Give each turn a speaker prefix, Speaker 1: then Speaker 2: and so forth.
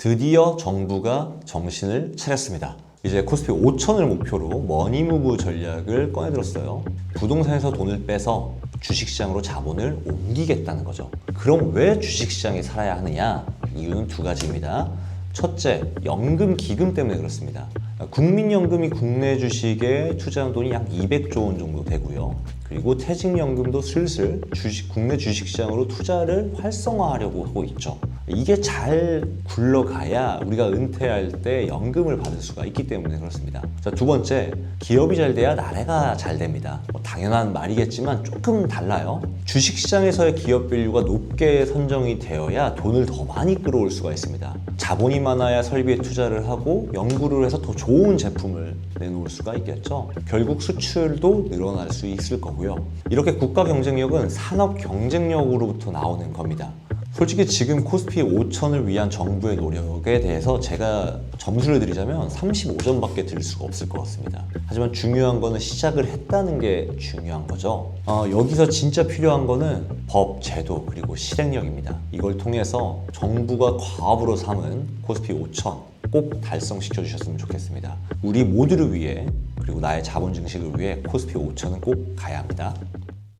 Speaker 1: 드디어 정부가 정신을 차렸습니다. 이제 코스피 5천을 목표로 머니무브 전략을 꺼내들었어요. 부동산에서 돈을 빼서 주식시장으로 자본을 옮기겠다는 거죠. 그럼 왜 주식시장이 살아야 하느냐? 이유는 두 가지입니다. 첫째, 연금 기금 때문에 그렇습니다. 국민연금이 국내 주식에 투자한 돈이 약 200조 원 정도 되고요. 그리고 퇴직연금도 슬슬 주식, 국내 주식시장으로 투자를 활성화하려고 하고 있죠. 이게 잘 굴러가야 우리가 은퇴할 때 연금을 받을 수가 있기 때문에 그렇습니다. 자, 두 번째, 기업이 잘 돼야 나라가 잘 됩니다. 뭐 당연한 말이겠지만 조금 달라요. 주식시장에서의 기업 밸류가 높게 선정이 되어야 돈을 더 많이 끌어올 수가 있습니다. 자본이 많아야 설비에 투자를 하고 연구를 해서 더 좋은 제품을 내놓을 수가 있겠죠. 결국 수출도 늘어날 수 있을 거고 요. 이렇게 국가 경쟁력은 산업 경쟁력으로부터 나오는 겁니다. 솔직히 지금 코스피 5천을 위한 정부의 노력에 대해서 제가 점수를 드리자면 35점밖에 드릴 수가 없을 것 같습니다. 하지만 중요한 거는 시작을 했다는 게 중요한 거죠. 어, 여기서 진짜 필요한 거는 법, 제도, 그리고 실행력입니다. 이걸 통해서 정부가 과업으로 삼은 코스피 5천 꼭 달성시켜 주셨으면 좋겠습니다. 우리 모두를 위해 그리고 나의 자본 증식을 위해 코스피 5천은 꼭 가야 합니다.